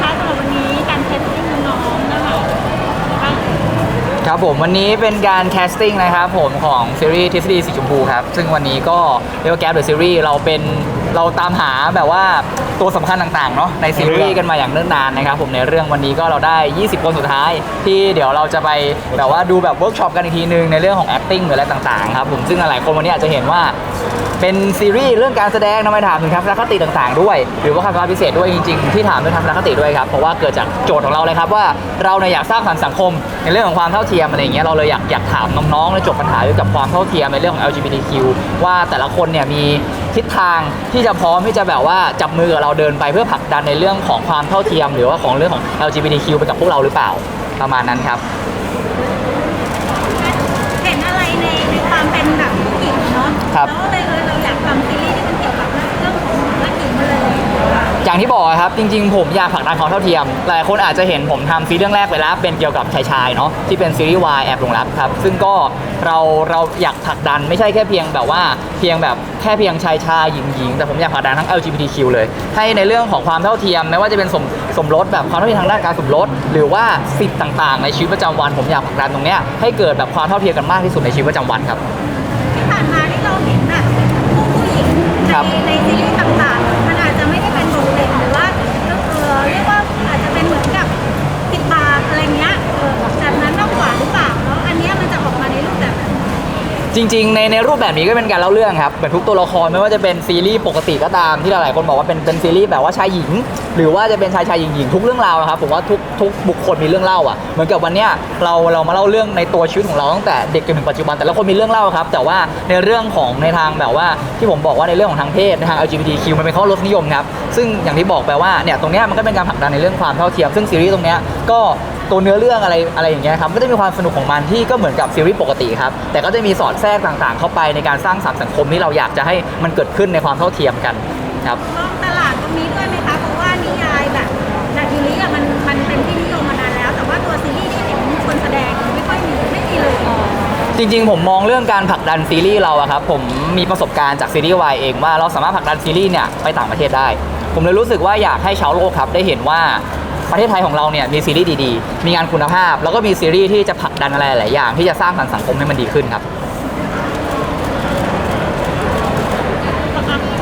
คะสำหรับวันนี้การแคสติ้งน้องๆนะคะบ้างครับผมวันนี้เป็นการแคสติ้งนะครับผมของซีรีส์ทฤษฎีสีชมพูครับ ซึ่งวันนี้ก็เรียกว่าแกปเดอะซีรีส์เราเป็น เราตามหาแบบว่าตัวสำคัญต่างๆเนาะในซีรีส์กันมาอย่างเนิ่นนานนะครับผมในเรื่องวันนี้ก็เราได้ 20 คนสุดท้าย ที่เดี๋ยวเราจะไปแบบว่าดูแบบเวิร์กช็อปกันอีกทีนึงในเรื่องของ acting หรืออะไรต่างๆครับผมซึ่งหลายคนวันนี้อาจจะเห็นว่าเป็นซีรีส์เรื่องการแสดงทำไมถามถึงทัศนคติต่างๆ ด้วย หรือว่าความสามพิเศษด้วยจริงๆ ที่ถามเรื่องทัศนคติด้วยครับ เพราะว่าเกิดจากโจทย์ของเราเลยครับว่าเราเนี่ยอยากสร้างสรรค์สังคม ในเรื่องของความเท่าเทียมอะไรอย่างเงี้ยเราเลยอยากอยากถามน้องๆในจบปัญหาเกี่ยวกับความเท่าเทียมในเรื่องของ LGBTQ ว่าแต่ละคนเนี่ยมีทิศทางที่จะพร้อมที่จะแบบว่าจับมือกับเราเดินไปเพื่อผลักดันในเรื่องของความเท่าเทียม หรือว่าของเรื่องของ LGBTQ ไปกับพวกเราหรือเปล่าประมาณนั้นครับ เห็นอะไรในในความเป็นแบบผู้หญิงเนาะครับ แล้วเลยเออเราอยากทำซีรีส์ที่มันเกี่ยวกับเรื่องของนักหญิงมาเลย อย่างที่บอกอะครับ จริง ๆ ผมอยากผลักดันความเท่าเทียม หลายคนอาจจะเห็นผมทำซีรีส์เรื่องแรกไปแล้ว เป็นเกี่ยวกับชายชายๆเนาะที่เป็นซีรีส์วายแอบหลงรักครับ ซึ่งก็เราเราอยากผลักดันไม่ใช่แค่เพียงแบบว่าเพียงแบบแค่เพียงชายชายหญิงหญิงแต่ผมอยากผลักดันทั้ง LGBTQ เลย ให้ในเรื่องของความเท่าเทียมไม่ว่าจะเป็นสมสมรสแบบความเท่าเทียมทางด้านการสมรส หรือว่าสิทธิ์ต่าง ๆ ในชีวิตประจำวัน ผมอยากผลักดันตรงเนี้ยให้เกิดแบบความเท่าเทียมกันมากที่สุดในชีวิตประจำวันครับที่ผ่านมาที่เราเห็นแบบผู้ผู้หญิงครับในในซีรีส์ต่างๆ อะไรเงี้ยเออแบบนั้นมากกว่าหรือเปล่าแล้วอันเนี้ยมันจะออกมาในรูปแบบไหนจริง ๆ ในในรูปแบบนี้ก็เป็นการเล่าเรื่องครับเหมือนทุกตัวละครไม่ว่าจะเป็นซีรีส์ปกติก็ตามที่หลายๆคนบอกว่าเป็นเป็นซีรีส์แบบว่าชายหญิง หรือว่าจะเป็นชายชายหญิงหญิงทุกเรื่องราวนะครับผมว่าทุกทุกบุคคลมีเรื่องเล่าอะเหมือนกับวันเนี้ยเราเรามาเล่าเรื่องในตัวชีวิตของเราตั้งแต่เด็กจนถึงปัจจุบันแต่ละคนมีเรื่องเล่าครับ แต่ว่าในเรื่องของในทางแบบว่าที่ผมบอกว่าในเรื่องของทางเพศในทาง LGBTQ มันเป็นข้อรสนิยมครับซึ่งอย่างที่บอกไปว่าเนี่ยตรงเนี้ยมันก็เป็นการผลักดันในเรื่องความเท่าเทียมซึ่งซีรีส์ตรงเนี้ยก็ ตัวเนื้อเรื่องอะไรอะไรอย่างเงี้ยครับก็จะมีความสนุกของมันที่ก็เหมือนกับซีรีส์ปกติครับแต่ก็จะมีสอดแทรกต่างๆ เข้าไปในการสร้างสรรค์สังคมที่เราอยากจะให้มันเกิดขึ้นในความเท่าเทียมกันครับมองตลาดตรงนี้ด้วยไหมคะเพราะว่านิยายแบบแบบยูริอะมันมันเป็นที่นิยมมานานแล้ว แต่ว่าตัวซีรีส์ที่เห็นคนแสดงไม่ค่อยมีไม่มีเลยจริงๆ ผมมองเรื่องการผลักดันซีรีส์เราอะครับผมมีประสบการณ์จากซีรีส์วายเองว่าเราสามารถผลักดันซีรีส์เนี่ยไปต่างประเทศได้ ผมเลยรู้สึกว่าอยากให้ชาวโลกครับได้เห็นว่า ประเทศไทยของเราเนี่ยมีซีรีส์ดีๆ มีงานคุณภาพ แล้วก็มีซีรีส์ที่จะผลักดันอะไรหลายๆอย่าง ที่จะสร้างสรรค์สังคมให้มันดีขึ้นครับ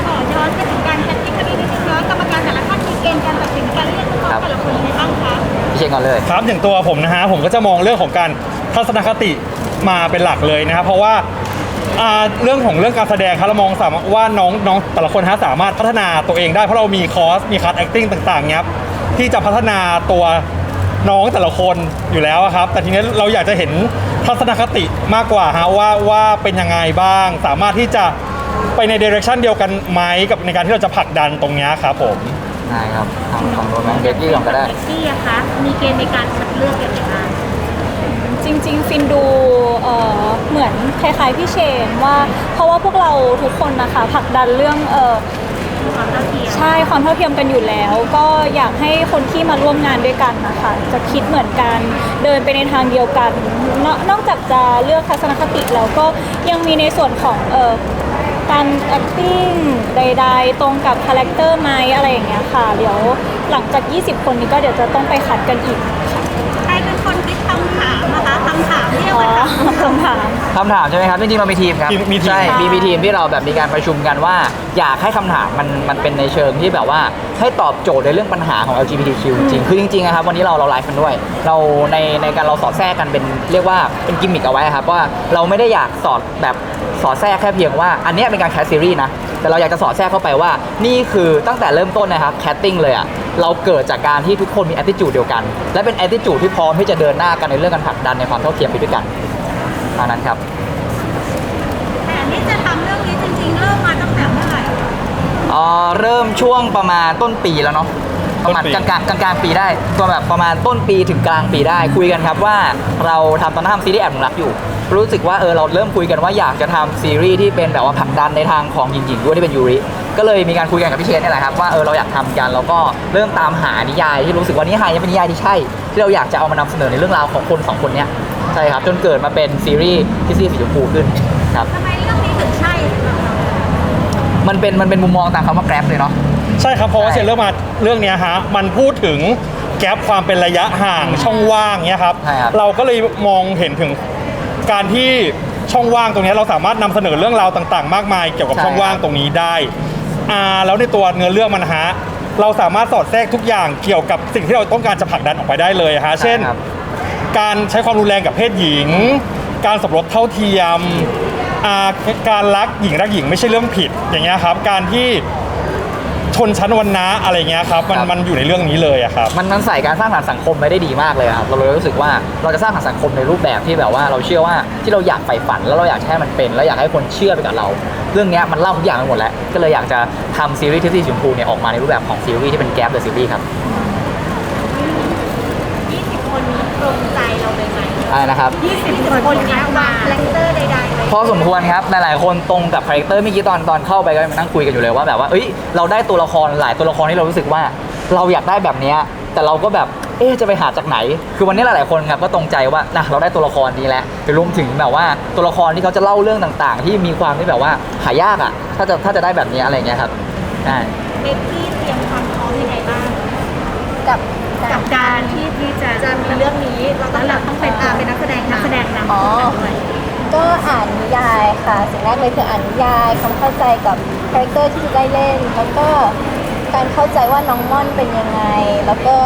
ขอย้อนไปถึงการแคสติ้งคดีนิดนึงเนาะกรรมการแต่ละท่านมีเกณฑ์การตัดสินการเลือกผู้เข้าแต่ละคนยังไงบ้างคะพี่เชนก่อนเลย ครับอย่างตัวผมนะฮะผมก็จะมองเรื่องของการทัศนคติมาเป็นหลักเลยนะครับเพราะว่าอ่าเรื่องของเรื่องการแสดงครับเรามองสามารถว่าน้องน้องแต่ละคนฮะสามารถพัฒนาตัวเองได้เพราะเรามีคอร์สมีคัส acting ต่างๆเนี้ยครับ ที่จะพัฒนาตัวน้องแต่ละคนอยู่แล้วอะครับ แต่ทีนี้เราอยากจะเห็นทัศนคติมากกว่าฮะว่าว่าเป็นยังไงบ้าง สามารถที่จะไปในเดเรคชันเดียวกันไหมกับในการที่เราจะผลักดันตรงเนี้ยครับผม ได้ครับทางฝั่งโน้นไหมเบกกี้ก่อนก็ได้เบกกี้อะคะ มีเกณฑ์ในการคัดเลือกยังไงบ้าง จริงๆ ฟินดูเอ่อเหมือนคล้ายๆพี่เชนว่า เพราะว่าพวกเราทุกคนนะคะผลักดันเรื่องเออ ความเท่าเทียมใช่ความเท่าเทียมกันอยู่แล้ว ก็อยากให้คนที่มาร่วมงานด้วยกันนะคะจะคิดเหมือนกันเดินไปในทางเดียวกันนอกนอกจากจะเลือกทัศนคติแล้วก็ยังมีในส่วนของเออการ acting ใด ๆ ตรงกับคาแรคเตอร์ไหมอะไรอย่างเงี้ยค่ะ เดี๋ยวหลังจาก 20 คนนี้ก็เดี๋ยวจะต้องไปคัดกันอีก คำถามใช่ไหมครับจริงๆเรามีทีมครับมีมีทีม ใช่ค่ะมีมีทีมที่เราแบบมีการประชุมกันว่า อยากให้คำถามมันมันเป็นในเชิงที่แบบว่าให้ตอบโจทย์ในเรื่องปัญหาของ LGBTQ จริงๆคือจริงๆนะครับวันนี้เราเราไลฟ์กันด้วย เราในในการเราสอดแทรกกันเป็นเรียกว่าเป็นกิมมิคเอาไว้ครับว่าเราไม่ได้อยากสอดแบบสอดแทรกแค่เพียงว่าอันเนี้ยเป็นการแคสซีรีส์นะ แต่เราอยากจะสอดแทรกเข้าไปว่า นี่คือตั้งแต่เริ่มต้นนะครับแคสติ้งเลยอะเราเกิดจากการที่ทุกคนมี attitude เดียวกัน และเป็น attitude ที่พร้อมที่จะเดินหน้ากันในเรื่องการผลักดันในความเท่าเทียมไปด้วยกันเท่านั้นครับ แต่นี่จะทำเรื่องนี้จริงๆ เริ่มมาตั้งแต่เมื่อไหร่เอ่อเริ่มช่วงประมาณต้นปีแล้วเนาะประมาณต้นปี กลางกลางกลางกลางๆปีได้ตัวแบบประมาณต้นปีถึงกลางปีได้คุยกันครับว่าเราทำตอนนั้นทำซีรีส์แอบหลงรักอยู่ รู้สึกว่าเออเราเริ่มคุยกันว่าอยากจะทำซีรีส์ที่เป็นแบบว่าผลักดันในทางของหญิงๆด้วยที่เป็นยูริก็เลยมีการคุยกันกับพี่เชนนี่แหละครับว่าเออเราอยากทำกันแล้วก็เริ่มตามหานิยายที่รู้สึกว่านิยายนี้เป็นนิยายที่ใช่ ที่เราอยากจะเอามานำเสนอในเรื่องราวของคนสองคนเนี้ยใช่ครับจนเกิดมาเป็นซีรีส์ที่ซีรีส์สีชมพูขึ้นครับ ทำไมเรื่องนี้ถึงใช่สำหรับเรา มันเป็นมันเป็นมุมมองตามคำว่า grab เลยเนาะ ใช่ครับเพราะว่าใช่เชนเรื่องมาเรื่องเนี้ยฮะมันพูดถึงแกลบความเป็นระยะห่างช่องว่างเนี้ยครับ ใช่ครับเราก็เลยมองเห็นถึงการที่ช่องว่างตรงเนี้ยเราสามารถนำเสนอเรื่องราวต่าง ๆ มากมายเกี่ยวกับช่องว่างตรงนี้ได้อ่าแล้วในตัวเนื้อเรื่องมันฮะเราสามารถสอดแทรกทุกอย่างเกี่ยวกับสิ่งที่เราต้องการจะผลักดันออกไปได้เลยฮะเช่นใครับ การใช้ความรุนแรงกับเพศหญิง การสมรสเท่าเทียม อ่าการรักหญิงรักหญิงไม่ใช่เรื่องผิดอย่างเงี้ยครับ การที่ชนชั้นวรรณะอะไรเงี้ยครับมันครับ มันอยู่ในเรื่องนี้เลยอะครับ มันมันใส่การสร้างสรรค์สังคมไปได้ดีมากเลยครับเราเลยรู้สึกว่าเราจะสร้างสรรค์สังคมในรูปแบบที่แบบว่าเราเชื่อว่าที่เราอยากใฝ่ฝันแล้วเราอยากให้มันเป็น แล้วอยากให้คนเชื่อไปกับเรา เรื่องเนี้ยมันเล่าทุกอย่างไปหมดแล้ว ก็เลยอยากจะทำซีรีส์ที่สีชมพูเนี่ยออกมาในรูปแบบของซีรีส์ที่เป็นแก๊ปเดอะซีรีส์ครับ20 คนนี้ตรงใจเราเลยไหมอะไรนะครับ 20 คนนี้มาคาแรคเตอร์ใดๆเลยพอสมควรครับ หลาย ๆ คนตรงกับคาแรคเตอร์เมื่อกี้ตอนตอนเข้าไปก็มานั่งคุยกันอยู่เลยว่าแบบว่า เอ้ย เราได้ตัวละครหลายตัวละครที่เรารู้สึกว่า เราอยากได้แบบเนี้ยแต่เราก็แบบ เอ๊ะจะไปหาจากไหน คือวันนี้หลาย ๆ คนครับก็ตรงใจว่านะเราได้ตัวละครนี้แล้วไปรวมถึงแบบว่าตัวละครที่เขาจะเล่าเรื่องต่าง ๆ ที่มีความที่แบบว่าหายากอะ ถ้าจะถ้าจะได้แบบนี้อะไรเงี้ยครับใช่เบกกี้เตรียมความพร้อมยังไงบ้าง กับ กับการที่ที่จะจะมีเรื่องนี้เราต้องแบบต้องเป็นอาเป็นนักแสดงนักแสดงนำอ๋อ ด้วยก็อ่านนิยายค่ะ สิ่งแรกเลยคืออ่านนิยายความเข้าใจกับคาแรคเตอร์ที่จะได้เล่น แล้วก็การเข้าใจว่าน้องม่อนเป็นยังไง แล้วก็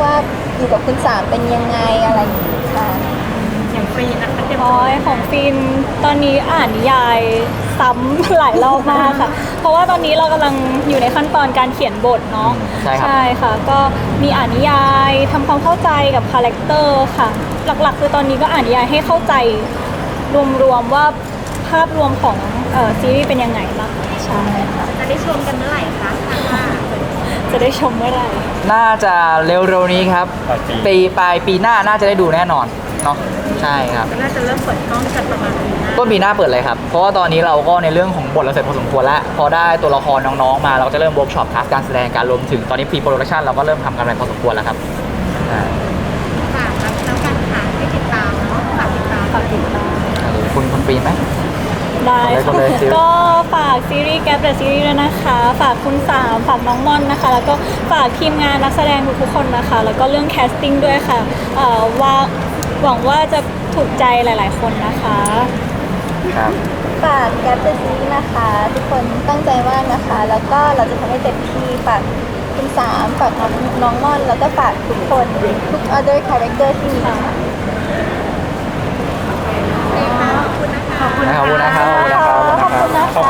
ว่าอยู่กับคุณสามเป็นยังไงอะไรอย่างนี้ค่ะ อย่างฟรีนะคะเตรียมพอยของฟิล์มตอนนี้อ่านนิยายซ้ำ หลายรอบมากค่ะ เพราะว่าตอนนี้เรากำลังอยู่ในขั้นตอนการเขียนบทเนาะใช่ครับ ค่ะ ก็มีอ่านนิยายทำความเข้าใจกับคาแรคเตอร์ค่ะ หลักๆ คือตอนนี้ก็อ่านนิยายให้เข้าใจรวมๆว่าภาพรวมของเอ่อซีรีส์เป็นยังไงบ้างใช่ค่ะจะได้ชมกันเมื่อไหร่คะคาดว่าจะได้ชมเมื่อไหร่ น่าจะเร็วๆนี้ครับ ปลายปี ปีปลายปีหน้าน่าจะได้ดูแน่นอน เนาะใช่ครับ น่าจะเริ่มเปิดกล้องกันประมาณนี้นะต้นปีหน้าเปิดเลยครับ เพราะว่าตอนนี้เราก็ในเรื่องของบทเราเสร็จพอสมควรแล้ว พอได้ตัวละครน้องๆ มาเราก็จะเริ่มเวิร์กช็อปคลาสการแสดงการรวมถึงตอนนี้พรีโปรดักชันเราก็เริ่มทำกันไปพอสมควรแล้วครับอ่าฝากรับแล้วกันค่ะให้ติดตามเนาะฝากติดตามฝากติดตามคุณคุณปีนไหม ได้ขอค่ะเลยขอเลยซิลก็ฝากซีรีส์แก p เดอะซีรีส์ด้วยนะคะ ฝากคุณสามฝากน้องม่อนนะคะ แล้วก็ฝากทีมงานนักแสดงทุกๆคนนะคะ แล้วก็เรื่องแคสติ้งด้วยค่ะเอ่อว่า หวังว่าจะถูกใจหลาย ๆ คนนะคะ ครับ ฝากแกปเดอะซีรีส์นะคะ ทุกคนตั้งใจมากนะคะ แล้วก็เราจะทำให้เต็มที่ฝากคุณสามฝากน้องน้องม่อน แล้วก็ฝากทุกคนทุก other character ที่มีค่ะ ขอบคุณนะคะขอบคุณนะครับ ขอบคุณนะครับ